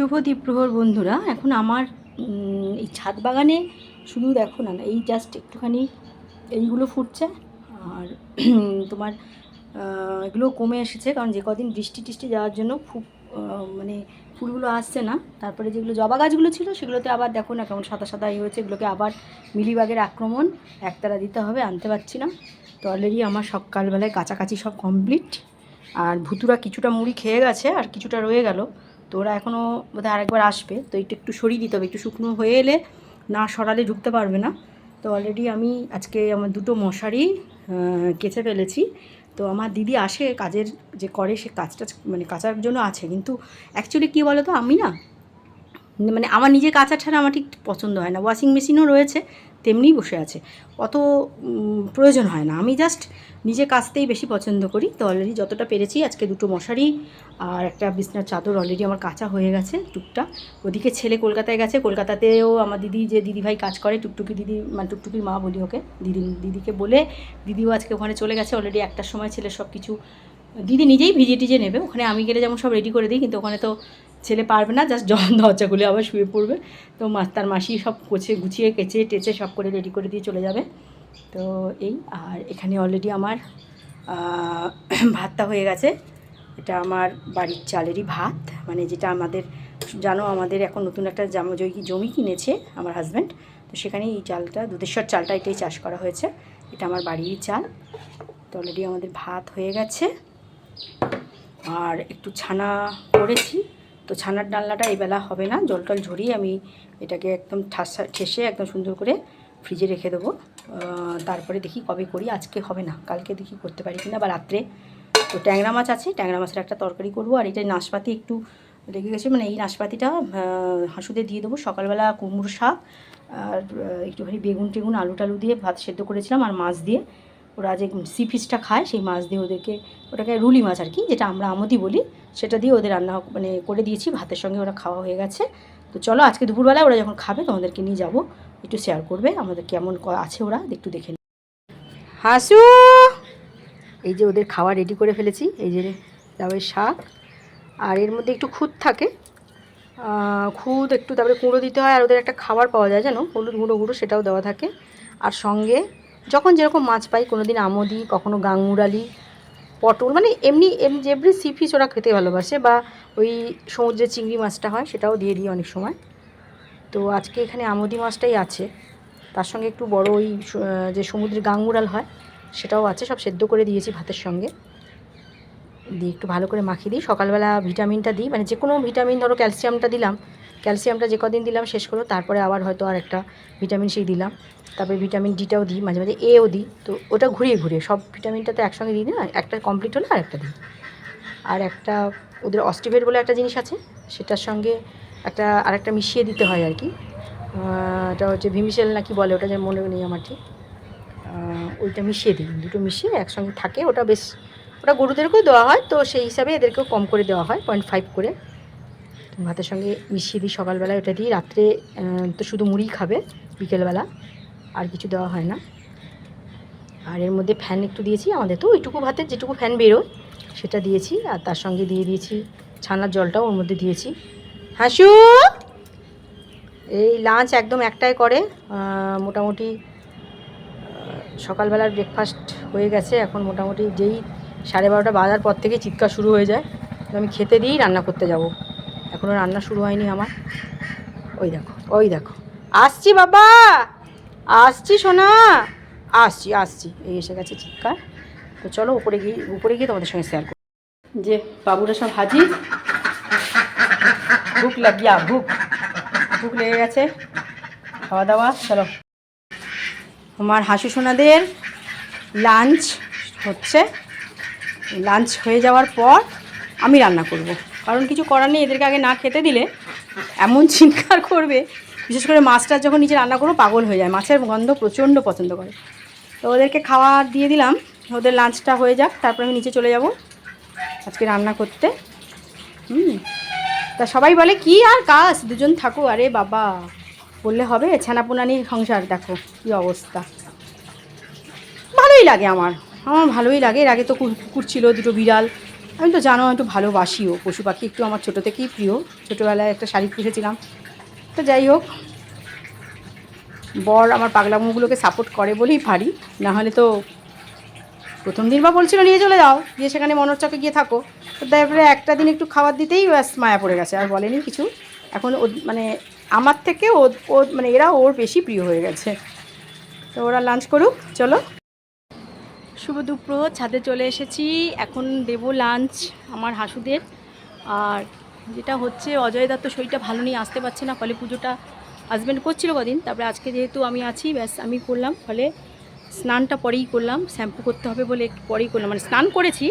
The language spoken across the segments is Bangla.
শুভ দ্বীপ্রহর বন্ধুরা, এখন আমার এই ছাদ বাগানে শুধু দেখো না, এই জাস্ট একটুখানি এইগুলো ফুটছে আর তোমার এগুলো কমে এসেছে কারণ যে কদিন বৃষ্টি টিষ্টি যাওয়ার জন্য খুব মানে ফুলগুলো আসছে না। তারপরে যেগুলো জবা গাছগুলো ছিল সেগুলোতে আবার দেখো না কেমন সাদা সাদা হয়েছে, এগুলোকে আবার মিলিবাগের আক্রমণ একতারা দিতে হবে, আনতে পারছি না। তো অলরেডি আমার সকালবেলায় কাছাকাছি সব কমপ্লিট আর ভুতুরা কিছুটা মুড়ি খেয়ে গেছে, আর কিছুটা রয়ে গেল। তো ওরা এখনও বোধহয় আরেকবার আসবে। তো একটু একটু সরিয়ে দিতে হবে, একটু শুকনো হয়ে এলে না সরালে ঢুকতে পারবে না। তো অলরেডি আমি আজকে আমার দুটো মশারি কেচে ফেলেছি। তো আমার দিদি আসে, কাজের যে করে সে কাজটা মানে কাচার জন্য আছে। কিন্তু অ্যাকচুয়ালি কী বলো তো আমি না মানে আমার নিজে কাচা ছাড়া আমার ঠিক পছন্দ হয় না। ওয়াশিং মেশিনও রয়েছে, তেমনিই বসে আছে। অত প্রয়োজন হয় না। আমি জাস্ট নিজে কাচতেই বেশি পছন্দ করি। তো অলরেডি যতটা পেরেছি, আজকে দুটো মশারি আর একটা বিছনার চাদর অলরেডি আমার কাঁচা হয়ে গেছে টুকটা। ওদিকে ছেলে কলকাতায় গেছে, কলকাতাতেও আমার দিদি, যে দিদিভাই কাজ করে, টুকটুকি দিদি মানে টুকটুকির মা বলি ওকে, দিদি, দিদিকে বলে, দিদিও আজকে ওখানে চলে গেছে অলরেডি একটার সময় ছেলে সব কিছু দিদি নিজেই ভিজে টিজে নেবে। ওখানে আমি গেলে যেমন সব রেডি করে দিই, কিন্তু ওখানে তো ছেলে পারবে না জাস্ট জন দরজা আবার শুয়ে পড়বে। তো মা তার মাসি সব কোচে গুছিয়ে কেচে টেচে সব করে রেডি করে দিয়ে চলে যাবে। তো এই, আর এখানে অলরেডি আমার ভাতটা হয়ে গেছে। এটা আমার বাড়ির চালেরই ভাত। মানে যেটা আমাদের, জানো আমাদের এখন নতুন একটা জমি জমি কিনেছে আমার হাজব্যান্ড তো সেখানে এই চালটা, দুধেশ্বর চালটা এটাই চাষ করা হয়েছে। এটা আমার বাড়ির চাল। তো অলরেডি আমাদের ভাত হয়ে গেছে। আর একটু ছানা করেছি। তো ছানার ডালনাটা এবেলা হবে না জল টল ঝরিয়ে আমি এটাকে একদম ঠাসা, ঠেসে একদম সুন্দর করে ফ্রিজে রেখে দেবো। তারপরে দেখি কবে করি, আজকে হবে না, কালকে দেখি করতে পারি কিনা, বা রাত্রে। তো ট্যাংরা মাছ আছে, ট্যাংরা মাছের একটা তরকারি করব, আর এটা নাশপাতি একটু রেখে গেছে মানে এই নাশপাতিটা হাঁসুদের দিয়ে দেবো, সকালবেলা কুমড়ো শাক, আর একটুখানি বেগুন টেগুন, আলু টালু দিয়ে ভাত সেদ্ধ করেছিলাম, আর মাছ দিয়ে ওরা যে সি ফিশটা খায়, সেই মাছ দিয়ে ওদেরকে, ওটাকে রুলি মাছ আর কি, যেটা আমরা আমদি বলি সেটা দিয়ে ওদের রান্না মানে করে দিয়েছি, ভাতের সঙ্গে ওরা খাওয়া হয়ে গেছে। তো চলো আজকে দুপুরবেলায় ওরা যখন খাবে তোমাদেরকে নিয়ে যাব, একটু শেয়ার করবে আমাদের কেমন আছে ওরা, একটু দেখে। হাসু! এই যে ওদের খাওয়া রেডি করে ফেলেছি, এই যে লাউয়ের শাক, আর এর মধ্যে একটু খুদ থাকে। খুদ একটু তারপরে কুঁড়ো দিতে হয়, আর ওদের একটা খাবার পাওয়া যায়, জানো? হলুদ গুঁড়ো গুঁড়ো সেটাও দেওয়া থাকে। আর সঙ্গে যখন যেরকম মাছ পাই কোনো দিন আমদি, কখনো গাঙ্গুরালি পটল মানে এমনি এমনি এভরি সি ফিস ওরা খেতে ভালোবাসে বা ওই সমুদ্রের চিংড়ি মাছটা হয়, সেটাও দিয়ে দিই অনেক সময়। তো আজকে এখানে আমোদি মাছটাই আছে। তার সঙ্গে একটু বড় ওই যে সমুদ্রের গাঙ্গুরাল হয়, সেটাও আছে, সব সেদ্ধ করে দিয়েছি ভাতের সঙ্গে। দিয়ে একটু ভালো করে মাখিয়ে দিই। সকালবেলা ভিটামিনটা দিই। মানে যে কোনো ভিটামিন, ধরো ক্যালসিয়ামটা দিলাম। ক্যালসিয়ামটা যে কদিন দিলাম শেষ করো তারপরে আবার হয়তো আর একটা ভিটামিন সি দিলাম। তারপরে ভিটামিন ডিটাও দিই, মাঝে মাঝে এও দিই। তো ওটা ঘুরিয়ে ঘুরিয়ে, সব ভিটামিনটা তো একসঙ্গে দিই না, একটা কমপ্লিট হলে আর একটা দিই। আর একটা ওদের অস্টিভেট বলে একটা জিনিস আছে, সেটার সঙ্গে একটা আর একটা মিশিয়ে দিতে হয় আর কি। এটা হচ্ছে ভিমিসেল নাকি বলে, ওটা যে মনে নেই আমার ঠিক। ওইটা মিশিয়ে দিই, দুটো মিশিয়ে একসঙ্গে থাকে। ওটা বেশ ওটা গরুদেরকেও দেওয়া হয়, তো সেই হিসাবে এদেরকেও কম করে দেওয়া হয় পয়েন্ট ফাইভ করে। ভাতের সঙ্গে মিশিয়ে দিই, সকালবেলা ওটা দিই, রাত্রে তো শুধু মুড়ি খাবে বিকেলবেলা, আর কিছু দেওয়া হয় না। আর এর মধ্যে ফ্যান একটু দিয়েছি, আমাদের তো ওইটুকু ভাতের যেটুকু ফ্যান বেরোয়, সেটা দিয়েছি, আর তার সঙ্গে দিয়ে দিয়েছি ছানার জলটাও ওর মধ্যে দিয়েছি। হাসু! এই লাঞ্চ একদম একটাই করে মোটামুটি সকালবেলার ব্রেকফাস্ট হয়ে গেছে, এখন মোটামুটি যেই সাড়ে বারোটা বাজার পর থেকে চিৎকার শুরু হয়ে যায়। তো আমি খেতে দিয়েই রান্না করতে যাব। এখনও রান্না শুরু হয়নি আমার। ওই দেখো ওই দেখো। আসছি বাবা! আসছি সোনা! আসছি আসছি। এই এসে গেছে চিৎকার। তো চলো উপরে গিয়ে উপরে গিয়ে তোমাদের সঙ্গে শেয়ার করি। যে বাবুরা সব হাজির। ভুক লাগিয়া ভুক। ভুক লেগে গেছে। খাওয়া দাওয়া, চলো। আমার হাসু সোনাদের লাঞ্চ হচ্ছে। লাঞ্চ হয়ে যাওয়ার পর আমি রান্না করব। কারণ কিছু করার নেই, এদেরকে আগে না খেতে দিলে এমন চিৎকার করবে। বিশেষ করে মাছটা যখন নিচে রান্না করব, পাগল হয়ে যায়। মাছের গন্ধ প্রচণ্ড পছন্দ করে। তো ওদেরকে খাওয়া দিয়ে দিলাম। ওদের লাঞ্চটা হয়ে যাক, তারপর আমি নিচে চলে যাব আজকে রান্না করতে। হুম। তা সবাই বলে, কি আর কাজ? দুজন থাকো। আরে বাবা, বললে হবে, ছানাপুনানির সংসার, দেখো কী অবস্থা। ভালোই লাগে আমার। আমার ভালোই লাগে। এর আগে তো কুকুর ছিল, দুটো বিড়াল। আমি তো জানো একটু ভালোবাসিও। পশু পাখি একটু আমার ছোটো থেকেই প্রিয়। ছোটোবেলায় একটা শাড়ি পুষেছিলাম তো যাই হোক, বর আমার পাগলামোগুলোকে সাপোর্ট করে বলেই পারি। না হলে তো প্রথম দিন বা বলছিল, নিয়ে চলে যাও। গিয়ে সেখানে মনোরচকে গিয়ে থাকো। তো তারপরে একটা দিন একটু খাবার দিতেই ব্যাস মায়া পড়ে গেছে, আর বলেনি কিছু। এখন ও মানে আমার থেকে ও মানে এরা ওর বেশি প্রিয় হয়ে গেছে। তো ওরা লাঞ্চ করুক, চলো। শুভ দুপুর। ছাদে চলে এসেছি। এখন দেবো লাঞ্চ আমার হাসুদের। আর যেটা হচ্ছে, অজয় দত্ত শরীরটা ভালো নেই আসতে পারছে না, ফলে পুজোটা হাজব্যান্ড করছিল কদিন। তারপরে আজকে যেহেতু আমি আছি, ব্যাস আমি করলাম। ফলে স্নানটা পরেই করলাম। শ্যাম্পু করতে হবে বলে পরেই করলাম। মানে স্নান করেছি,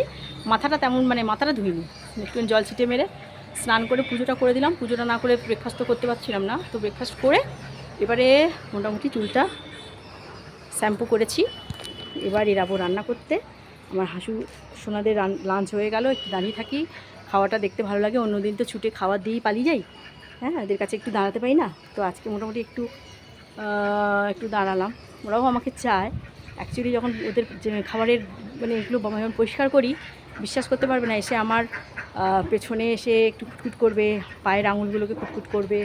মাথাটা তেমন মানে মাথাটা ধুইনি। একটু জল ছিটে মেরে স্নান করে পুজোটা করে দিলাম। পুজোটা না করে ব্রেকফাস্ট তো করতে পারছিলাম না। তো ব্রেকফাস্ট করে এবারে মোটামুটি চুলটা শ্যাম্পু করেছি। এবার এরাবো রান্না করতে। আমার হাসু সোনাদের লাঞ্চ হয়ে গেল, একটু দাঁড়িয়ে থাকি। খাওয়াটা দেখতে ভালো লাগে, অন্যদিন তো ছুটে খাওয়া দিয়েই পালিয়ে যাই। হ্যাঁ এদের কাছে একটু দাঁড়াতে পারি না? তো আজকে মোটামুটি একটু একটু দাঁড়ালাম। ওরাও আমাকে চায়। অ্যাকচুয়ালি যখন ওদের খাবারের মানে এগুলো যখন পরিষ্কার করি, বিশ্বাস করতে পারবে না, এসে আমার পেছনে এসে একটু কুটকুট করবে, পায়ের আঙুলগুলোকে কুটকুট করবে।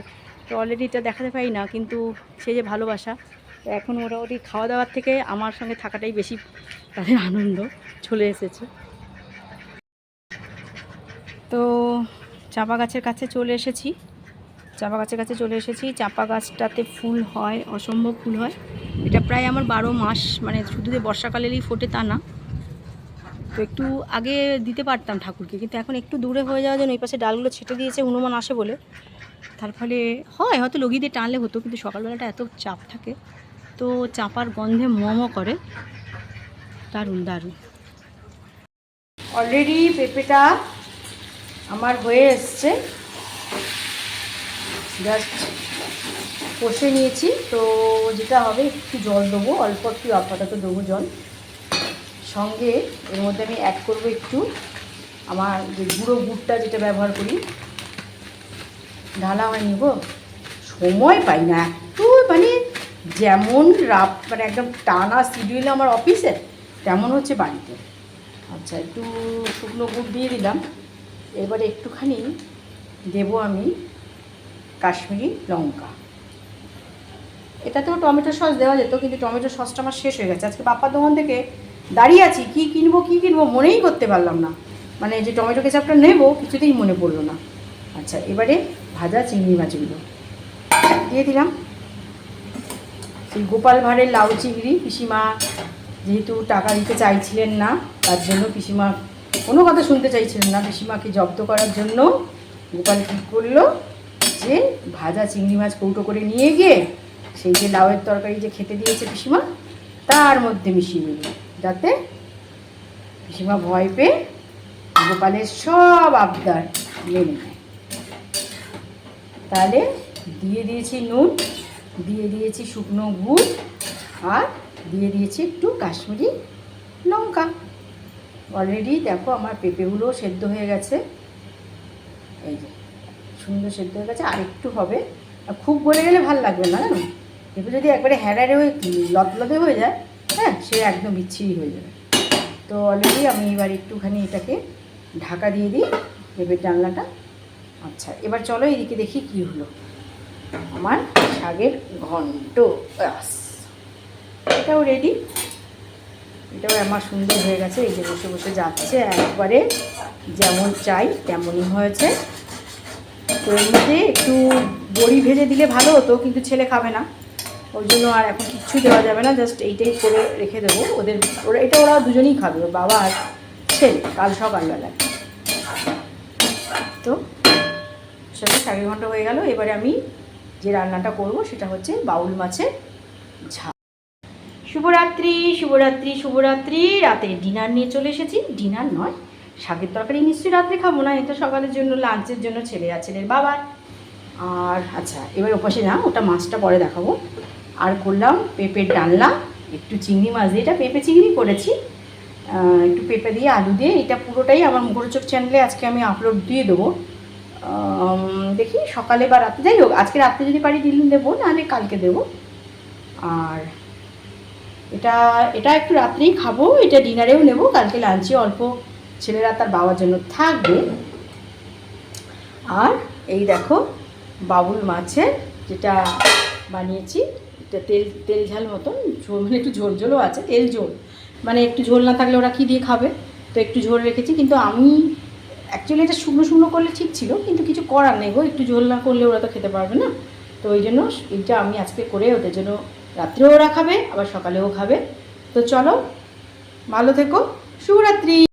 তো অলরেডি এটা দেখাতে পারি না, কিন্তু সে যে ভালোবাসা তো এখন মোটামুটি খাওয়া দাওয়ার থেকে আমার সঙ্গে থাকাটাই বেশি তাদের আনন্দ, চলে এসেছে। তো চাপা গাছের কাছে চলে এসেছি। চাপা গাছের কাছে চলে এসেছি। চাপা গাছটাতে ফুল হয়, অসম্ভব ফুল হয়। এটা প্রায় আমার বারো মাস মানে শুধু যে বর্ষাকালেরই ফোটে তা না। তো একটু আগে দিতে পারতাম ঠাকুরকে, কিন্তু এখন একটু দূরে হয়ে যাওয়ার জন্য এই পাশে ডালগুলো ছেটে দিয়েছে, হনুমান আসে বলে। তার ফলে হয়, হয়তো লগি দিয়ে টানলে হতো, কিন্তু সকালবেলাটা এত চাপ থাকে। তো চাপার গন্ধে মোমো করে। দারুণ দারুণ। অলরেডি পেঁপেটা আমার হয়ে এসছে। জাস্ট কষে নিয়েছি। তো যেটা হবে, একটু জল দেবো। অল্প একটু আপাতত দেবো জল। সঙ্গে এর মধ্যে আমি অ্যাড করব একটু আমার যে গুঁড়ো গুড়টা যেটা ব্যবহার করি। ঢালা হয়নি গো। সময় পাই না। যেমন রাপ মানে একদম টানা শিডিউল আমার অফিসে তেমন হচ্ছে বাড়িতে। আচ্ছা একটু শুকনো গুড় দিয়ে দিলাম। এবারে একটুখানি দেবো আমি কাশ্মীরি লঙ্কা। এটাতেও টমেটো সস দেওয়া যেত, কিন্তু টমেটো সসটা আমার শেষ হয়ে গেছে। আজকে বাপ্পার দোকান থেকে দাঁড়িয়ে আছি, কী কিনবো কী কিনবো মনেই করতে পারলাম না। মানে যে টমেটো কেচাপটা নেব, কিছুতেই মনে পড়ল না। আচ্ছা এবারে ভাজা চিংড়ি মাছগুলো। দিয়ে দিলাম। সেই গোপাল ভাঁড়ের লাউ চিংড়ি। পিসিমা যেহেতু টাকা দিতে চাইছিলেন না, তার জন্য পিসিমা কোনো কথা শুনতে চাইছিলেন না। পিসিমাকে জব্দ করার জন্য গোপাল ঠিক করল যে ভাজা চিংড়ি মাছ কৌটো করে নিয়ে গিয়ে সেই যে লাউয়ের তরকারি যে খেতে দিয়েছে পিসিমা, তার মধ্যে মিশিয়ে দিল যাতে পিসিমা ভয় পেয়ে গোপালের সব আবদার মেনে নেয়। তাহলে দিয়ে দিয়েছি নুন। দিয়ে দিয়েছি শুকনো গুড় আর দিয়ে দিয়েছি একটু কাশ্মীরি লঙ্কা। অলরেডি দেখো আমার পেঁপেগুলো সেদ্ধ হয়ে গেছে। এই যে, সুন্দর সেদ্ধ হয়ে গেছে। আর একটু হবে। আর খুব গলে গেলে ভালো লাগবে না জানো? পেঁপে যদি একবারে হ্যাড়ারে হয়ে, লতলতে হয়ে যায় হ্যাঁ সে একদম বিচ্ছিরি হয়ে যাবে। তো অলরেডি আমি এবার একটুখানি এটাকে ঢাকা দিয়ে দিই, পেঁপের ডালনাটা আচ্ছা এবার চলো এদিকে দেখি কি হলো। আমার শাকের ঘন্ট। এটাও রেডি এটাও আমার সুন্দর হয়ে গেছে। এই যে বসে বসে যাচ্ছে, একবারে যেমন চাই তেমনই হয়েছে। তো এর মধ্যে একটু বড়ি ভেজে দিলে ভালো হতো, কিন্তু ছেলে খাবে না। ওই জন্য আর এখন কিচ্ছু দেওয়া যাবে না জাস্ট এইটাই করে রেখে দেবো। ওদের ওরা, এটা ওরা দুজনেই খাবে, ওর বাবা আর ছেলে, কাল সকালবেলায়। তো সেটা শাকের ঘণ্টা হয়ে গেল। এবারে আমি যে রান্নাটা করব সেটা হচ্ছে বাউল মাছের ঝাল। শুভরাত্রি শুভরাত্রি শুভরাত্রি। রাতে ডিনার নিয়ে চলে এসেছি। ডিনার নয়, শাকের তরকারি নিশ্চয়ই রাত্রে খাব না, এটা সকালের জন্য, লাঞ্চের জন্য ছেলে আর ছেলের বাবার। আর আচ্ছা এবার ওপাশে না, ওটা মাছটা পরে দেখাবো। আর করলাম পেঁপের ডালনা, একটু চিংড়ি মাছ দিয়ে, এটা পেঁপে চিংড়ি করেছি। একটু পেঁপে দিয়ে আলু দিয়ে, এটা পুরোটাই আমার মুখরোচক চ্যানেলে আজকে আমি আপলোড দিয়ে দেবো। দেখি সকালে বা রাতে, যাই হোক, আজকে রাত্রে যদি পারি দিন দেবো, নাহলে কালকে দেবো। আর এটা এটা একটু রাত্রেই খাব, এটা ডিনারেও নেব, কালকে লাঞ্চে অল্প, ছেলেরা তার বাবার জন্য থাকবে। আর এই দেখো বাবুল মাছের যেটা বানিয়েছি, এটা তেল তেল ঝাল মতন, ঝোল মানে একটু ঝোল ঝোলও আছে, তেল ঝোল। মানে একটু ঝোল না থাকলে ওরা কী দিয়ে খাবে? তো একটু ঝোল রেখেছি, কিন্তু আমি অ্যাকচুয়ালি এটা শুকনো শুকনো করলে ঠিক ছিল, কিন্তু কিছু করার নেই গো, একটু ঝোল না করলে ওরা তো খেতে পারবে না। তো ওই জন্য এটা আমি আজকে করে ওদের জন্য রাত্রেও ওরা খাবে আবার সকালেও খাবে। তো চলো, ভালো থেকো, শুভরাত্রি।